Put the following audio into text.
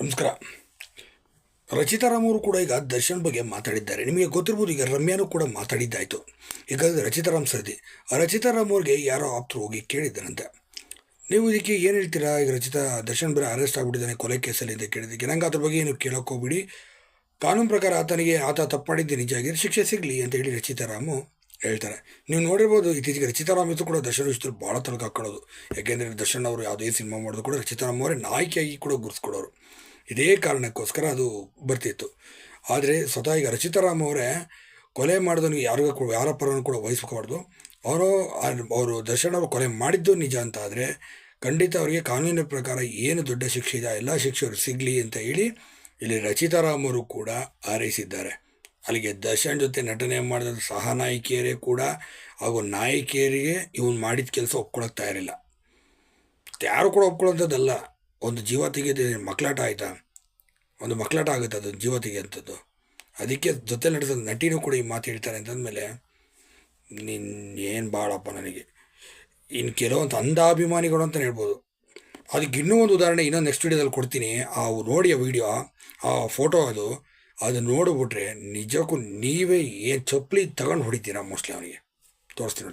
ನಮಸ್ಕಾರ. ರಚಿತಾರಾಮ್ ಅವರು ಕೂಡ ಈಗ ದರ್ಶನ್ ಬಗ್ಗೆ ಮಾತಾಡಿದ್ದಾರೆ. ನಿಮಗೆ ಗೊತ್ತಿರ್ಬೋದು ಈಗ ರಮ್ಯಾನೂ ಕೂಡ ಮಾತಾಡಿದ್ದಾಯಿತು. ಈಗ ರಚಿತಾರಾಮ್ ಸರದಿ. ರಚಿತಾರಾಮ್ ಅವ್ರಿಗೆ ಯಾರೋ ಆಪ್ತರು ಹೋಗಿ ಕೇಳಿದ್ದಾರಂತೆ. ನೀವು ಇದಕ್ಕೆ ಏನು ಹೇಳ್ತೀರಾ? ಈಗ ರಚಿತಾ, ದರ್ಶನ್ ಬೇರೆ ಅರೆಸ್ಟ್ ಆಗಿಬಿಟ್ಟಿದ್ದಾನೆ ಕೊಲೆ ಕೇಸಲ್ಲಿ ಅಂತ ಕೇಳಿದ್ದಕ್ಕೆ. ನಂಗೆ ಅದ್ರ ಬಗ್ಗೆ ಏನು ಕೇಳೋಕೆ ಹೋಗ್ಬಿಡಿ ಕಾನೂನು ಪ್ರಕಾರ ಆತನಿಗೆ, ಆತ ತಪ್ಪು ನಿಜ ಆಗಿದ್ರೆ ಶಿಕ್ಷೆ ಸಿಗಲಿ ಅಂತ ಹೇಳಿ ರಚಿತಾರಾಮು ಹೇಳ್ತಾರೆ. ನೀವು ನೋಡಿರ್ಬೋದು ಇತ್ತೀಚೆಗೆ ರಚಿತಾರಾಮ್ ಇತ್ತು ಕೂಡ ದರ್ಶನ ಭಾಳ ತನಕ ಹಾಕೊಳ್ಳೋದು ಯಾಕೆಂದರೆ ದರ್ಶನ್ ಅವರು ಯಾವುದೇ ಸಿನಿಮಾ ಮಾಡೋದು ಕೂಡ ರಚಿತಾರಾಮ್ ಅವರೇ ನಾಯಕಿಯಾಗಿ ಕೂಡ ಗುರುಸ್ಕೊಡೋರು ಇದೇ ಕಾರಣಕ್ಕೋಸ್ಕರ ಅದು ಬರ್ತಿತ್ತು. ಆದರೆ ಸ್ವತಃ ಈಗ ರಚಿತಾರಾಮ್ ಅವರೇ ಕೊಲೆ ಮಾಡಿದವನು ಯಾರಿಗೂ ಯಾರ ಪರವನ್ನು ಕೂಡ ವಹಿಸ್ಕೋಬಾರ್ದು. ಅವರು ಅವರು ದರ್ಶನ್ ಅವರು ಕೊಲೆ ಮಾಡಿದ್ದು ನಿಜ ಅಂತ ಆದರೆ ಖಂಡಿತ ಅವರಿಗೆ ಕಾನೂನಿನ ಪ್ರಕಾರ ಏನು ದೊಡ್ಡ ಶಿಕ್ಷೆ ಇದೆ ಎಲ್ಲ ಶಿಕ್ಷೆಯವರು ಸಿಗಲಿ ಅಂತ ಹೇಳಿ ಇಲ್ಲಿ ರಚಿತಾರಾಮ್ ಅವರು ಕೂಡ ಹಾರೈಸಿದ್ದಾರೆ. ಅಲ್ಲಿಗೆ ದರ್ಶನ್ ಜೊತೆ ನಟನೆ ಮಾಡಿದ ಸಹನಾಯಕಿಯರೇ ಕೂಡ ಹಾಗೂ ನಾಯಕಿಯರಿಗೆ ಇವನು ಮಾಡಿದ ಕೆಲಸ ಒಪ್ಕೊಳಕ್ಕೆ ತಯಾರಿಲ್ಲ. ಯಾರು ಕೂಡ ಒಪ್ಕೊಳ್ಳೋಂಥದ್ದಲ್ಲ ಒಂದು ಜೀವ ತೆಗೆದು ಮಕ್ಕಳಾಟ ಆಯಿತಾ? ಒಂದು ಮಕ್ಕಳಾಟ ಆಗುತ್ತೆ ಅದು ಜೀವ ತೆಗೆಯುವಂಥದ್ದು. ಅದಕ್ಕೆ ಜೊತೆ ನಡೆಸೋ ನಟಿನೂ ಕೂಡ ಈ ಮಾತು ಹೇಳ್ತಾರೆ ಅಂತಂದಮೇಲೆ ನಿನ್ನ ಏನು ಭಾಳಪ್ಪ ನನಗೆ. ಇನ್ನು ಕೆಲವೊಂದು ಅಂಧಾಭಿಮಾನಿಗಳು ಅಂತಲೇ ಹೇಳ್ಬೋದು. ಅದಕ್ಕೆ ಇನ್ನೂ ಒಂದು ಉದಾಹರಣೆ ಇನ್ನೊಂದು ನೆಕ್ಸ್ಟ್ ವೀಡಿಯೋದಲ್ಲಿ ಕೊಡ್ತೀನಿ. ಆ ನೋಡಿ ಆ ವಿಡಿಯೋ ಆ ಫೋಟೋ ಅದು. ಅದು ನೋಡಿಬಿಟ್ರೆ ನಿಜಕ್ಕೂ ನೀವೇ ಏನು ಚಪ್ಪಲಿ ತಗೊಂಡು ಹೊಡಿತೀರಾ ಮೋಸ್ಟ್ಲಿ ಅವನಿಗೆ. ತೋರಿಸ್ತೀನಿ ನೋಡಿ.